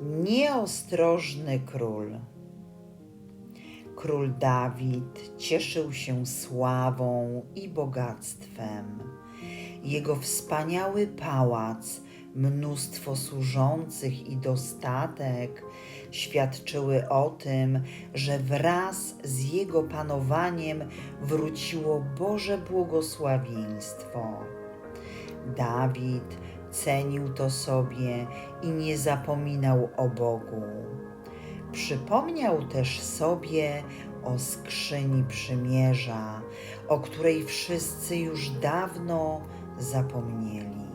Nieostrożny król. Król Dawid cieszył się sławą i bogactwem. Jego wspaniały pałac, mnóstwo służących i dostatek świadczyły o tym, że wraz z jego panowaniem wróciło Boże błogosławieństwo. Dawid cenił to sobie i nie zapominał o Bogu. Przypomniał też sobie o skrzyni przymierza, o której wszyscy już dawno zapomnieli.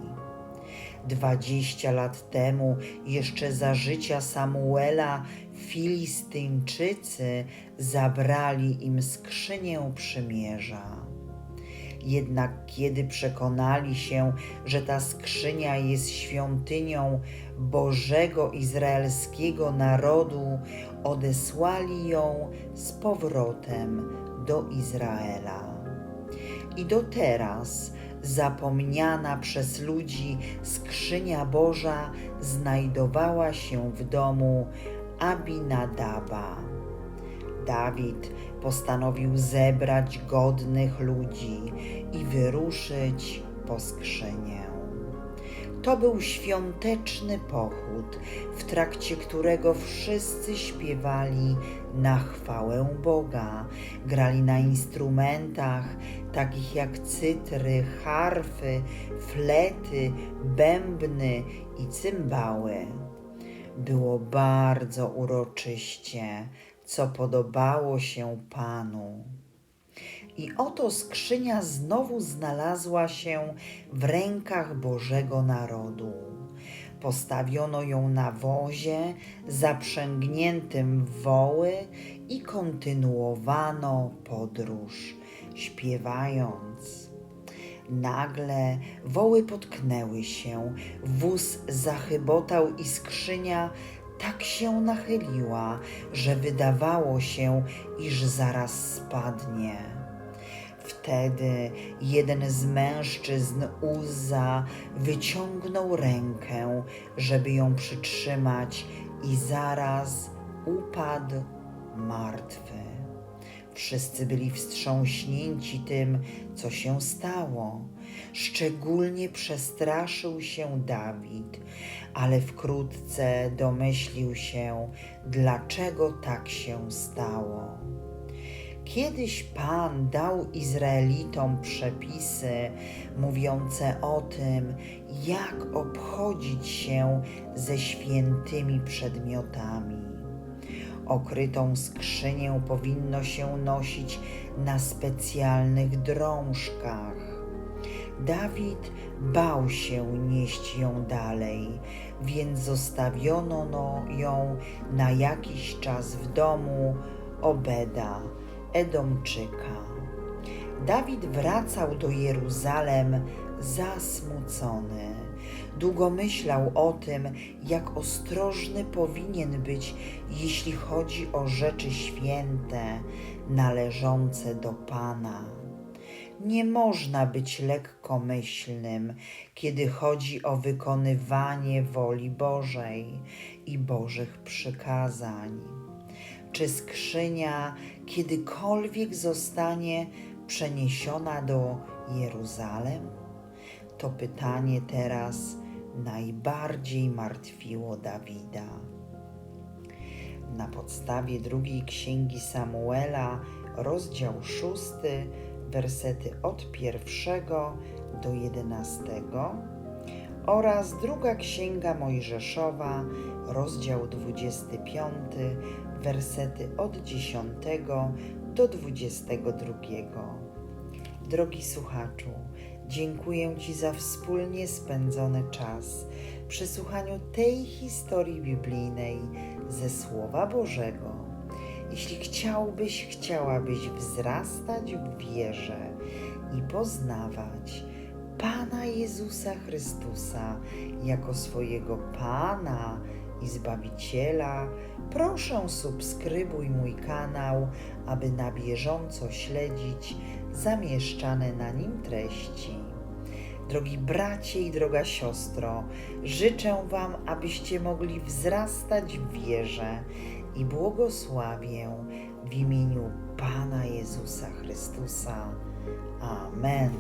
Dwadzieścia lat temu, jeszcze za życia Samuela, Filistyńczycy zabrali im skrzynię przymierza. Jednak kiedy przekonali się, że ta skrzynia jest świątynią Bożego Izraelskiego narodu, odesłali ją z powrotem do Izraela. I do teraz zapomniana przez ludzi skrzynia Boża znajdowała się w domu Abinadaba. Dawid postanowił zebrać godnych ludzi i wyruszyć po skrzynię. To był świąteczny pochód, w trakcie którego wszyscy śpiewali na chwałę Boga, grali na instrumentach takich jak cytry, harfy, flety, bębny i cymbały. Było bardzo uroczyście, co podobało się Panu. I oto skrzynia znowu znalazła się w rękach Bożego Narodu. Postawiono ją na wozie zaprzęgniętym w woły i kontynuowano podróż, śpiewając. Nagle woły potknęły się, wóz zachybotał i skrzynia tak się nachyliła, że wydawało się, iż zaraz spadnie. Wtedy jeden z mężczyzn Uza wyciągnął rękę, żeby ją przytrzymać, i zaraz upadł martwy. Wszyscy byli wstrząśnięci tym, co się stało. Szczególnie przestraszył się Dawid, ale wkrótce domyślił się, dlaczego tak się stało. Kiedyś Pan dał Izraelitom przepisy mówiące o tym, jak obchodzić się ze świętymi przedmiotami. Okrytą skrzynię powinno się nosić na specjalnych drążkach. Dawid bał się nieść ją dalej, więc zostawiono no ją na jakiś czas w domu Obeda, Edomczyka. Dawid wracał do Jeruzalem zasmucony. Długo myślał o tym, jak ostrożny powinien być, jeśli chodzi o rzeczy święte należące do Pana. Nie można być lekkomyślnym, kiedy chodzi o wykonywanie woli Bożej i Bożych przykazań. Czy skrzynia kiedykolwiek zostanie przeniesiona do Jeruzalem? To pytanie teraz najbardziej martwiło Dawida. Na podstawie drugiej księgi Samuela, rozdział szósty, wersety od pierwszego do jedenastego oraz druga księga Mojżeszowa, rozdział 25, wersety od 10 do 22. Drogi słuchaczu, dziękuję Ci za wspólnie spędzony czas przy słuchaniu tej historii biblijnej ze Słowa Bożego. Jeśli chciałbyś, chciałabyś wzrastać w wierze i poznawać Pana Jezusa Chrystusa jako swojego Pana i Zbawiciela, proszę subskrybuj mój kanał, aby na bieżąco śledzić zamieszczane na nim treści. Drogi bracie i droga siostro, życzę Wam, abyście mogli wzrastać w wierze i błogosławię w imieniu Pana Jezusa Chrystusa. Amen.